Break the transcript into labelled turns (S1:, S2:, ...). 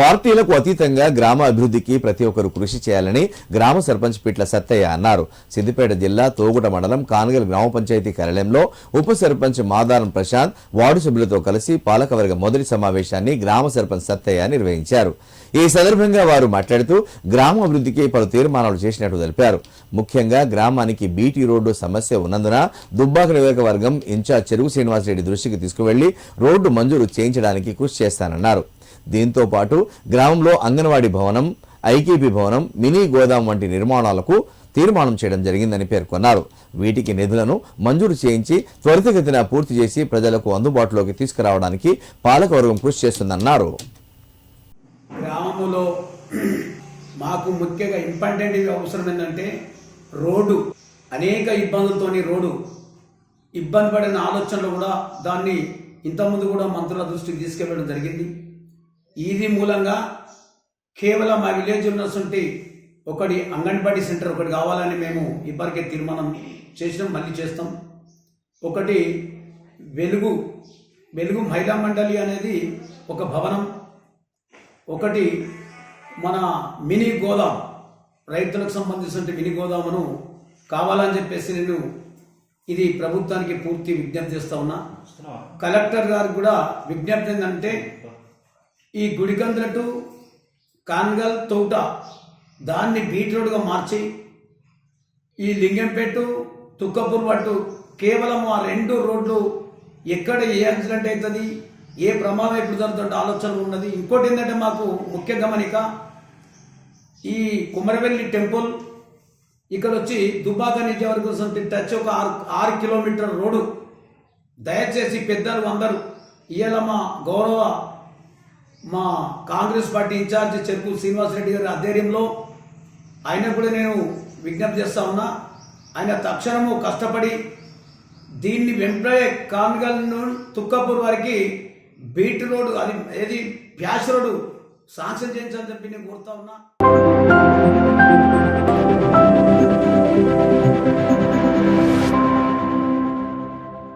S1: పార్టీలకు అతీతంగా గ్రామ అభివృద్ధికి ప్రతి ఒక్కరు కృషి చేయాలని గ్రామ సర్పంచ్ పిట్ల సత్తయ్య అన్నారు. సిద్దిపేట జిల్లా తోగుట మండలం కానగల్ గ్రామ పంచాయతీ కార్యాలయంలో ఉప సర్పంచ్ మాదారం ప్రశాంత్ వార్డు సభ్యులతో కలిసి పాలకవర్గ మొదటి సమావేశాన్ని గ్రామ సర్పంచ్ సత్తయ్య నిర్వహించారు. ఈ సందర్భంగా వారు మాట్లాడుతూ గ్రామ అభివృద్ధికి పలు తీర్మానాలు చేసినట్టు తెలిపారు. ముఖ్యంగా గ్రామానికి బీటీ రోడ్డు సమస్య ఉన్నందున దుబ్బాక నియోజకవర్గం ఇన్ఛార్జ్ చెరువు శ్రీనివాసరెడ్డి దృష్టికి తీసుకువెళ్ళి రోడ్డు మంజూరు చేయించడానికి కృషి చేస్తానన్నారు. దీంతో పాటు గ్రామంలో అంగన్వాడీ భవనం ఐకేపీ భవనం మినీ గోదాం వంటి నిర్మాణాలకు తీర్మానం చేయడం జరిగిందని పేర్కొన్నారు. వీటికి నిధులను మంజూరు చేయించి త్వరితగతిన పూర్తి చేసి ప్రజలకు అందుబాటులోకి తీసుకురావడానికి పాలకవర్గం కృషి చేస్తుందన్నారు.
S2: గ్రామంలో మాకు ముఖ్యంగా ఇంపార్టెంట్ అవసరం ఏంటంటే రోడ్డు. అనేక ఇబ్బందులతోని రోడ్డు. ఇబ్బంది పడిన ఆలోచనలు కూడా దాన్ని ఇంతకుముందు కూడా మంత్రుల దృష్టికి తీసుకెళ్ళడం జరిగింది. ఇది మూలంగా కేవలం మా విలేజ్ ఉన్నటువంటి ఒకటి అంగన్వాడీ సెంటర్ ఒకటి కావాలని మేము ఇప్పటికే తీర్మానం చేసినాం మళ్ళీ చేస్తాం. ఒకటి వెలుగు వెలుగు మహిళా మండలి అనేది ఒక భవనం. ఒకటి మన మినీ గోదాం రైతులకు సంబంధించిన మినీ గోదామును కావాలని చెప్పేసి నేను ఇది ప్రభుత్వానికి పూర్తి విజ్ఞప్తి చేస్తా ఉన్నా. కలెక్టర్ గారికి కూడా విజ్ఞప్తి ఏంటంటే ఈ గుడికంద్ర టు కాన్గల్ తోట దాన్ని బీట్ రోడ్గా మార్చి ఈ లింగంపేట తుక్కపూర్ పట్టు కేవలం ఆ రెండు రోడ్లు ఎక్కడ ఏ యాక్సిడెంట్ అవుతుంది ఏ ప్రమాదం ఎప్పుడు జరుగుతుంటే ఆలోచన ఉన్నది. ఇంకోటి ఏంటంటే మాకు ముఖ్య గమనిక ఈ కుమరవెల్లి టెంపుల్ ఇక్కడ వచ్చి దుబ్బాక నుంచి వరకు టచ్ ఒక ఆరు ఆరు కిలోమీటర్ రోడ్డు. దయచేసి పెద్దలు అందరూ ఇవాళ మా గౌరవ మా కాంగ్రెస్ పార్టీ ఇన్ఛార్జ్ చెరుకు శ్రీనివాసరెడ్డి గారి ఆధ్వర్యంలో ఆయన కూడా నేను విజ్ఞప్తి చేస్తా ఉన్నా. ఆయన తక్షణము కష్టపడి దీన్ని వెంటనే కాన్గల్ నుండి తుక్కపూర్ వారికి బీట్ రోడ్ అది ఏది ప్యాష్ రోడ్ శాంక్షన్ చేయించాలని చెప్పి నేను కోరుతా ఉన్నా.